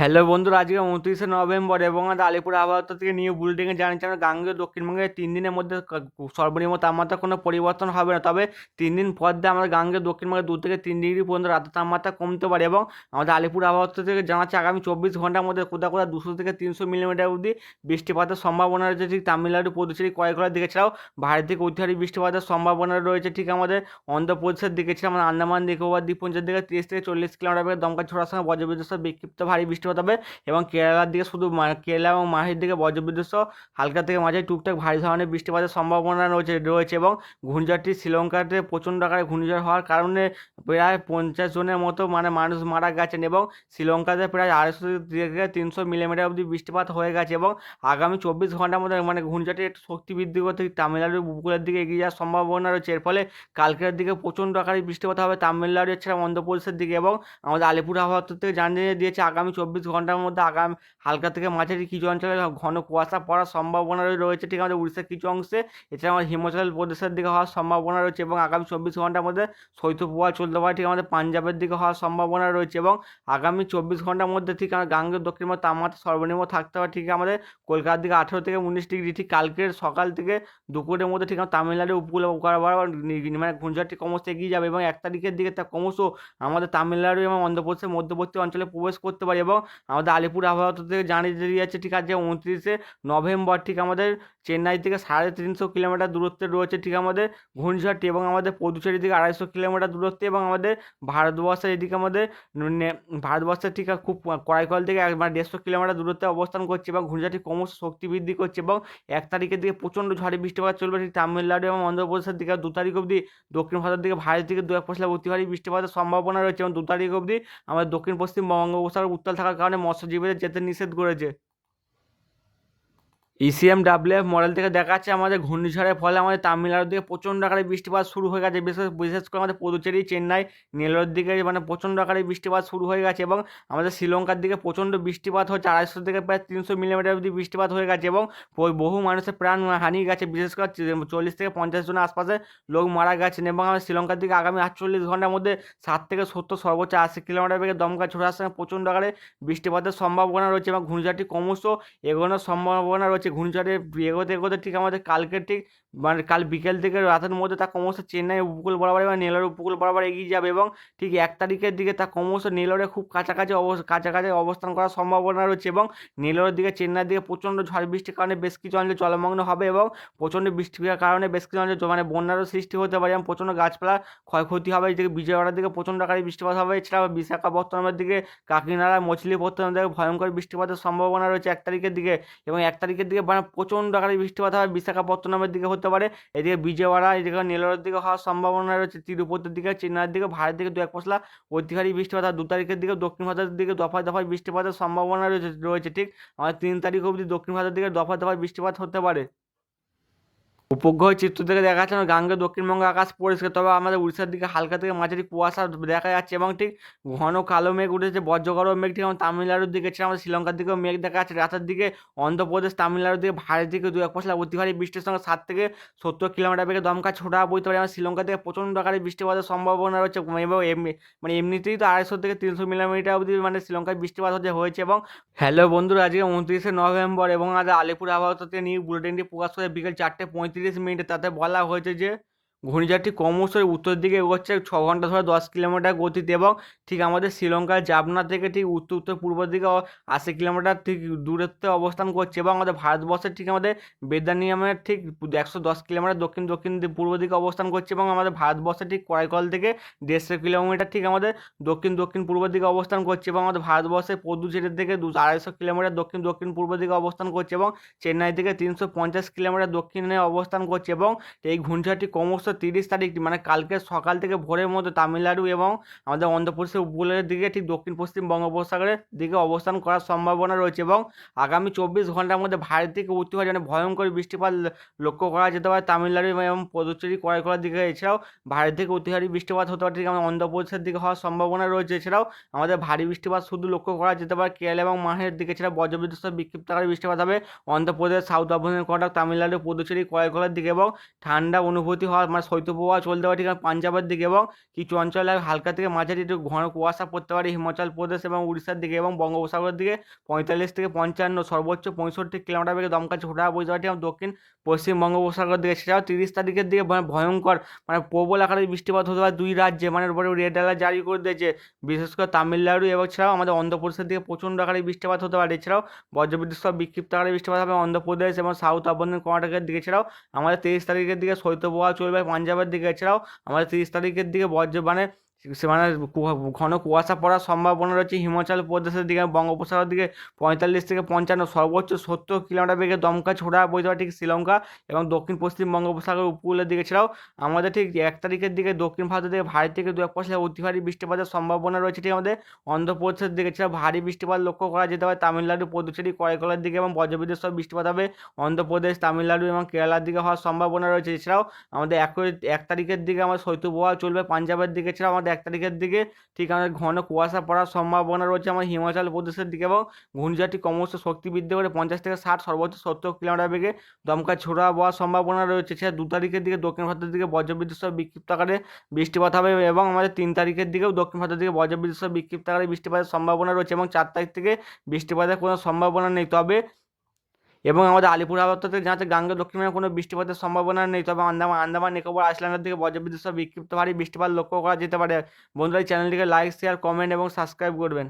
Hello বন্ধুরা, আজকে উনত্রিশে নভেম্বর এবং আজ আলিপুর আবহাওয়া থেকে নিউ বুলেটিনে জানিয়েছে আমরা গাঙ্গেয়, দক্ষিণবঙ্গে তিন দিনের মধ্যে সর্বনিম্ন তাপমাত্রা কোনো পরিবর্তন হবে না। তবে তিন দিন পর দিয়ে আমাদের গাঙ্গেয়, দক্ষিণবঙ্গে দু থেকে তিন ডিগ্রি পর্যন্ত রাতের তাপমাত্রা কমতে পারে এবং আমাদের আলিপুর আবহাওয়া থেকে জানাচ্ছে আগামী চব্বিশ ঘণ্টার মধ্যে কোথাও কোথাও দুশো থেকে তিনশো মিলিমিটার অবধি বৃষ্টিপাতের সম্ভাবনা রয়েছে। ঠিক তামিলনাড়ু, পুদুচেরি কয়েকগুলোর দিকে ছাড়াও বাইরের দিকে ঐতিহারি বৃষ্টিপাতের সম্ভাবনা রয়েছে। ঠিক আমাদের অন্ধ্রপ্রদেশের দিকে ছাড়া আমাদের আন্দামান, নিকোবর, দ্বীপপুঞ্জের দিকে তিরিশ থেকে চল্লিশ কিলোমিটার দমকা ছোড়ার সঙ্গে বজ্রবিদ্যুৎ বিক্ষিপ্ত ভারী বৃষ্টিপাত হবে এবং কেরালার দিকে শুধু কেরালা এবং মাহির দিকে বজ্রবিদ্যুৎ সহ হালকা থেকে মাঝে টুকটাক ভারী ধরনের বৃষ্টিপাতের সম্ভাবনা রয়েছে রয়েছে এবং ঘূর্ণিঝড়টি শ্রীলঙ্কাতে প্রচণ্ড আকারে ঘূর্ণিঝড় হওয়ার কারণে প্রায় পঞ্চাশ জনের মতো মানে মানুষ মারা গেছেন এবং শ্রীলঙ্কাতে প্রায় আড়াইশো থেকে তিনশো মিলিমিটার অবধি বৃষ্টিপাত হয়ে গেছে এবং আগামী চব্বিশ ঘণ্টার মধ্যে মানে ঘূর্ণিঝড়টি একটু শক্তি বৃদ্ধি করতে তামিলনাড়ুর উপকূলের দিকে এগিয়ে যাওয়ার সম্ভাবনা রয়েছে। এর ফলে কালকের দিকে প্রচণ্ড আকারে বৃষ্টিপাত হবে তামিলনাড়ু, এছাড়া অন্ধ্রপ্রদেশের দিকে এবং আমাদের আলিপুর আবহাওয়া থেকে জানিয়ে দিয়েছে, আগামী চব্বিশ ঘণ্টার মধ্যে আগামী, হালকা থেকে মাঝারি কিছু অঞ্চলে ঘন কুয়াশা পড়ার সম্ভাবনা রয়েছে। ঠিক আমাদের উড়িষ্যার কিছু অংশে। এছাড়া আমাদের হিমাচল প্রদেশের দিকে হওয়ার সম্ভাবনা রয়েছে এবং আগামী চব্বিশ ঘণ্টার মধ্যে শৈত্যপ্রবাহ চলতে পারে। ঠিক আমাদের পাঞ্জাবের দিকে হওয়ার সম্ভাবনা রয়েছে এবং আগামী চব্বিশ ঘণ্টার মধ্যে ঠিক আমাদের গাঙ্গেয় দক্ষিণ তাপমাত্রা সর্বনিম্ন থাকতে পারে। ঠিক আমাদের কলকাতার দিকে আঠেরো থেকে উনিশ ডিগ্রি। ঠিক কালকের সকাল থেকে দুপুরের মধ্যে ঠিক আমাদের তামিলনাড়ুর উপকূলে মানে ঘূর্ণিঝড়টি ক্রমশ এগিয়ে যাবে এবং এক তারিখের দিকে তা ক্রমশ আমাদের তামিলনাড়ু এবং অন্ধ্রপ্রদেশের মধ্যবর্তী অঞ্চলে প্রবেশ করতে পারে এবং আমাদের আলিপুর আবহাওয়া থেকে জানিয়ে দিয়ে যাচ্ছে ঠিক আছে, উনত্রিশে নভেম্বর, ঠিক আমাদের চেন্নাই থেকে সাড়ে তিনশো কিলোমিটার দূরত্বে রয়েছে, ঠিক আমাদের ঘূর্ণিঝড়টি এবং আমাদের পদুচেরি থেকে আড়াইশো কিলোমিটার দূরত্বে এবং আমাদের ভারতবর্ষের এদিকে আমাদের ভারতবর্ষের ঠিক খুব কড়াইকল থেকে মানে দেড়শো কিলোমিটার দূরত্বে অবস্থান করছে এবং ঘূর্ণিঝড়টি ক্রমশ শক্তি বৃদ্ধি করছে এবং এক তারিখের দিকে প্রচণ্ড ঝড়ে বৃষ্টিপাত চলবে, ঠিক তামিলনাড়ু এবং অন্ধ্রপ্রদেশের দিকে দু তারিখ অবধি, দক্ষিণ ভারতের দিকে ভারতের দিকে দু এক পশলা অতি ভারী বৃষ্টিপাতের সম্ভাবনা রয়েছে এবং দু তারিখ অবধি আমাদের দক্ষিণ পশ্চিম বঙ্গোপসাগর উত্তাল থাকার কারণে মৎস্যজীবীদের যেতে নিষেধ করেছে। ইসিএম ডাব্লিউএফ মডেল থেকে দেখাচ্ছে আমাদের ঘূর্ণিঝড়ের ফলে আমাদের তামিলনাড়ুর দিকে প্রচণ্ড আকারে বৃষ্টিপাত শুরু হয়ে গেছে। বিশেষ বিশেষ করে আমাদের পুদুচেরি, চেন্নাই নেলোর দিকে মানে প্রচণ্ড আকারে বৃষ্টিপাত শুরু হয়ে গেছে এবং আমাদের শ্রীলঙ্কার দিকে প্রচণ্ড বৃষ্টিপাত হচ্ছে। আড়াইশো থেকে প্রায় তিনশো মিলিমিটার অবধি বৃষ্টিপাত হয়ে গেছে এবং বহু মানুষের প্রাণ হানি গেছে। বিশেষ করে চল্লিশ থেকে পঞ্চাশ জনের আশপাশে লোক মারা গেছেন এবং আমাদের শ্রীলঙ্কার দিকে আগামী আটচল্লিশ ঘণ্টার মধ্যে সাত থেকে সত্তর সর্বোচ্চ আশি কিলোমিটার বেগে দমকা ছোড়ার সঙ্গে প্রচণ্ড আকারে বৃষ্টিপাতের সম্ভাবনা রয়েছে এবং ঘূর্ণিঝড়টি ক্রমশ এগোনোর সম্ভাবনা রয়েছে। ঘূর্ণিঝড়ে এগোতে এগোতে ঠিক আমাদের কালকে ঠিক মানে কাল বিকেল থেকে রাতের মধ্যে তা ক্রমশ চেন্নাই উপকূল বরাবর এবং নেলোর উপকূল বরাবর এগিয়ে যাবে এবং ঠিক এক তারিখের দিকে তা ক্রমশ নেলোরে খুব কাছাকাছি অবস, কাছাকাছি অবস্থান করার সম্ভাবনা রয়েছে এবং নেলোরের দিকে চেন্নাইয়ের দিকে প্রচণ্ড ঝড় বৃষ্টির কারণে বেশ কিছু অঞ্চলে জলমগ্ন হবে এবং প্রচণ্ড বৃষ্টির কারণে বেশ কিছু অঞ্চলে মানে বন্যারও সৃষ্টি হতে পারে এবং প্রচণ্ড গাছপালা ক্ষয়ক্ষতি হবে। এদিকে বিজয়ওয়াড়ার দিকে প্রচণ্ড আকারে বৃষ্টিপাত হবে। এছাড়াও বিশাখাপত্তনমের দিকে কাকিনাড়া মছলিপত্তনের দিকে ভয়ঙ্কর বৃষ্টিপাতের সম্ভাবনা রয়েছে এক তারিখের দিকে এবং এক তারিখের দিকে মানে প্রচণ্ড আকারে বৃষ্টিপাত হবে। বিশাখাপত্তনমের দিকে হতে পারে। এদিকে বিজয়ওয়াড়া, এদিকে নেলোরের দিকে হওয়ার সম্ভাবনা রয়েছে। তিরুপতির দিকে, চেন্নাইয়ের দিকে, ভারতের দিকে দু এক পশলা অতিহারী বৃষ্টিপাত আর দু তারিখের দিকে, দক্ষিণ ভারতের দিকে দফায় দফায় বৃষ্টিপাতের সম্ভাবনা রয়েছে রয়েছে। ঠিক, আমাদের তিন তারিখ অবধি দক্ষিণ ভারতের দিকে দফায় দফায় বৃষ্টিপাত হতে পারে। উপগ্রহ চিত্র থেকে দেখা যাচ্ছে গাঙ্গেয় দক্ষিণবঙ্গে আকাশ পরিষ্কার, তবে আমাদের উড়িষ্যার দিকে হালকা থেকে মাঝারি কুয়াশা দেখা যাচ্ছে এবং ঠিক ঘন কালো মেঘ উঠেছে বজ্রগড় মেঘ ঠিক আমার তামিলনাড়ুর দিকে ছিল আমাদের শ্রীলঙ্কার দিকেও মেঘ দেখা যাচ্ছে রাতের দিকে অন্ধ্রপ্রদেশ, তামিলনাড়ুর দিকে ভারতের দিকে দু এক পশলা অতি ভারী বৃষ্টির সঙ্গে সাত থেকে সত্তর কিলোমিটার বেগে দমকা ছোটা বইতে পারে আমার শ্রীলঙ্কা থেকে প্রচণ্ড আকারে বৃষ্টিপাতের সম্ভাবনা রয়েছে এবং এমনি মানে এমনিতেই তো আড়াইশো থেকে তিনশো মিলিমিটার অবধি মানে শ্রীলঙ্কায় বৃষ্টিপাত হতে হয়েছে এবং হ্যালো বন্ধুরা, আজকে উনত্রিশে নভেম্বর এবং আজ আলিপুর আবহাওয়া থেকে নিউ বুলেটিনটি প্রকাশ করে বিকেল চারটে পঁয়ত্রিশ মিনিটে তাতে বলা হয়েছে যে ঘূর্ণিঝড়টি ক্রমশ উত্তর দিকে এগোচ্ছে ছ ঘণ্টা ধরে দশ কিলোমিটার গতিতে এবং ঠিক আমাদের শ্রীলঙ্কার জাবনা থেকে ঠিক উত্তর উত্তর, পূর্ব দিকে আশি কিলোমিটার ঠিক দূরত্বে অবস্থান করছে এবং আমাদের ভারতবর্ষের ঠিক আমাদের বেদানিয়ামের ঠিক একশো দশ কিলোমিটার দক্ষিণ দক্ষিণ, পূর্ব দিকে অবস্থান করছে এবং আমাদের ভারতবর্ষের ঠিক করাইকল থেকে দেড়শো কিলোমিটার ঠিক আমাদের দক্ষিণ দক্ষিণ, পূর্ব দিকে অবস্থান করছে এবং আমাদের ভারতবর্ষের পদুচেরির থেকে দু আড়াইশো কিলোমিটার দক্ষিণ দক্ষিণ, পূর্ব দিকে অবস্থান করছে এবং চেন্নাই থেকে তিনশো পঞ্চাশ কিলোমিটার দক্ষিণে অবস্থান করছে এবং এই ঘূর্ণিঝড়টি ক্রমশ তিরিশ তারিখ মানে কালকে সকাল থেকে ভোরের মধ্যে তামিলনাড়ু এবং আমাদের অন্ধ্রপ্রদেশের উপকূলের দিকে, ঠিক দক্ষিণ পশ্চিম বঙ্গোপসাগরের দিকে অবস্থান করার সম্ভাবনা রয়েছে এবং আগামী চব্বিশ ঘণ্টার মধ্যে ভারত থেকে উত্তর মানে ভয়ঙ্কর বৃষ্টিপাত লক্ষ্য করা যেতে পারে। তামিলনাড়ু এবং পদুচেরি করাইকলার দিকে, এছাড়াও ভারত থেকে অতিহারী বৃষ্টিপাত হতে পারে, ঠিক আমাদের অন্ধ্রপ্রদেশের দিকে হওয়ার সম্ভাবনা রয়েছে। এছাড়াও আমাদের ভারী বৃষ্টিপাত শুধু লক্ষ্য করা যেতে পারে কেরালা এবং মাহের দিকে এছাড়া বজ্রবিদ্যুৎ বিক্ষিপ্ত আকারে বৃষ্টিপাত হবে। অন্ধ্রপ্রদেশ, সাউথ আফগানিস্তান কর্ণাটক তামিলনাড়ু, পুদুচেরি কয়েকগুলোর দিকে এবং ঠান্ডা অনুভূতি হওয়ার মানে শৈত্যপ্রবাহ চলতে পারে ঠিক পাঞ্জাবের দিকে এবং কিছু অঞ্চলে হালকা থেকে মাঝারি একটু ঘন কুয়াশা পড়তে পারে, হিমাচল প্রদেশ এবং উড়িষ্যার দিকে এবং বঙ্গোপসাগরের দিকে পঁয়তাল্লিশ থেকে পঞ্চান্ন, সর্বোচ্চ পঁয়ষট্টি কিলোমিটার বেগে দমকা ছোটা বইতে পারে এবং দক্ষিণ পশ্চিম বঙ্গোপসাগরের দিকে। সেটাও তিরিশ তারিখের দিকে ভয়ঙ্কর মানে প্রবল আকারে বৃষ্টিপাত হতে পারে দুই রাজ্যে মানে উপরে রেড অ্যালার্ট জারি করে দিয়েছে, বিশেষ করে তামিলনাড়ু এবং ছাড়াও আমাদের অন্ধ্রপ্রদেশের দিকে প্রচণ্ড আকারে বৃষ্টিপাত হতে পারে। এছাড়াও বজ্রবিদ্যুৎ সহ বিক্ষিপ্ত আকারে বৃষ্টিপাত হবে অন্ধ্রপ্রদেশ এবং সাউথ আবর্তন কর্ণাটকের দিকে। এছাড়াও আমাদের তেইশ তারিখের দিকে শৈত্যপ্রবাহ চলবে পাঞ্জাবের দিকে এছাড়াও আমাদের তিরিশ তারিখের দিকে বজ্র সে কুয়া- ঘন কুয়াশা পড়ার সম্ভাবনা রয়েছে হিমাচল প্রদেশের দিকে, বঙ্গোপসাগরের দিকে পঁয়তাল্লিশ থেকে পঞ্চান্ন সর্বোচ্চ সত্তর কিলোমিটার বেগে দমকা ছোড়া বইতে ঠিক শ্রীলঙ্কা এবং দক্ষিণ পশ্চিম বঙ্গোপসাগর উপকূলের দিকে। ছাড়াও আমাদের ঠিক এক তারিখের দিকে দক্ষিণ ভারতের দিকে ভারী থেকে দু এক পয়সা অতি ভারী বৃষ্টিপাতের সম্ভাবনা রয়েছে ঠিক আমাদের অন্ধ্রপ্রদেশের দিকে। ছাড়া ভারী বৃষ্টিপাত লক্ষ্য করা যেতে পারে তামিলনাড়ু, পুদুচেরি, করাইকলার দিকে এবং বজ্রবিদ্যুৎ সব বৃষ্টিপাত হবে অন্ধ্রপ্রদেশ, তামিলনাড়ু এবং কেরালার দিকে হওয়ার সম্ভাবনা রয়েছে। এছাড়াও আমাদের এক এক তারিখের দিকে আমার শৈত্যপ্রবাহ চলবে পাঞ্জাবের দিকে। ছাড়াও আমাদের এক তারিখের দিকে। ঠিক আমাদের ঘন কুয়াশা পড়ার সম্ভাবনা রয়েছে আমার হিমাচল প্রদেশের দিকে এবং ঘূর্ণিঝড়টি ক্রমশ শক্তি বৃদ্ধি করে পঞ্চাশ থেকে ষাট, সর্বোচ্চ সত্তর কিলোমিটার বেগে দমকা ছোড়া হওয়ার সম্ভাবনা রয়েছে। এছাড়া দু তারিখের দিকে দক্ষিণ ভারতের দিকে বজ্রবিদ্যুৎ সহ বিক্ষিপ্ত আকারে বৃষ্টিপাত হবে এবং আমাদের তিন তারিখের দিকেও দক্ষিণ ভারতের দিকে বজ্রবিদ্যুৎ সহ বিক্ষিপ্ত আকারে বৃষ্টিপাতের সম্ভাবনা রয়েছে এবং চার তারিখ থেকে বৃষ্টিপাতের কোনো সম্ভাবনা নেই। তবে এবং আমাদের আলিপুর থেকে যাতে গাঙ্গে দক্ষিণে কোনো বৃষ্টিপাতের সম্ভাবনা নেই। তবে আন্দামান আন্দামান, নিকোবর, আইসল্যান্ডের দিকে বজ্রবিদ্যুৎ সহ বিক্ষিপ্ত ভারী বৃষ্টিপাত লক্ষ্য করা যেতে পারে। বন্ধুরা চ্যানেলটিকে লাইক, শেয়ার, কমেন্ট এবং সাবস্ক্রাইব করবেন।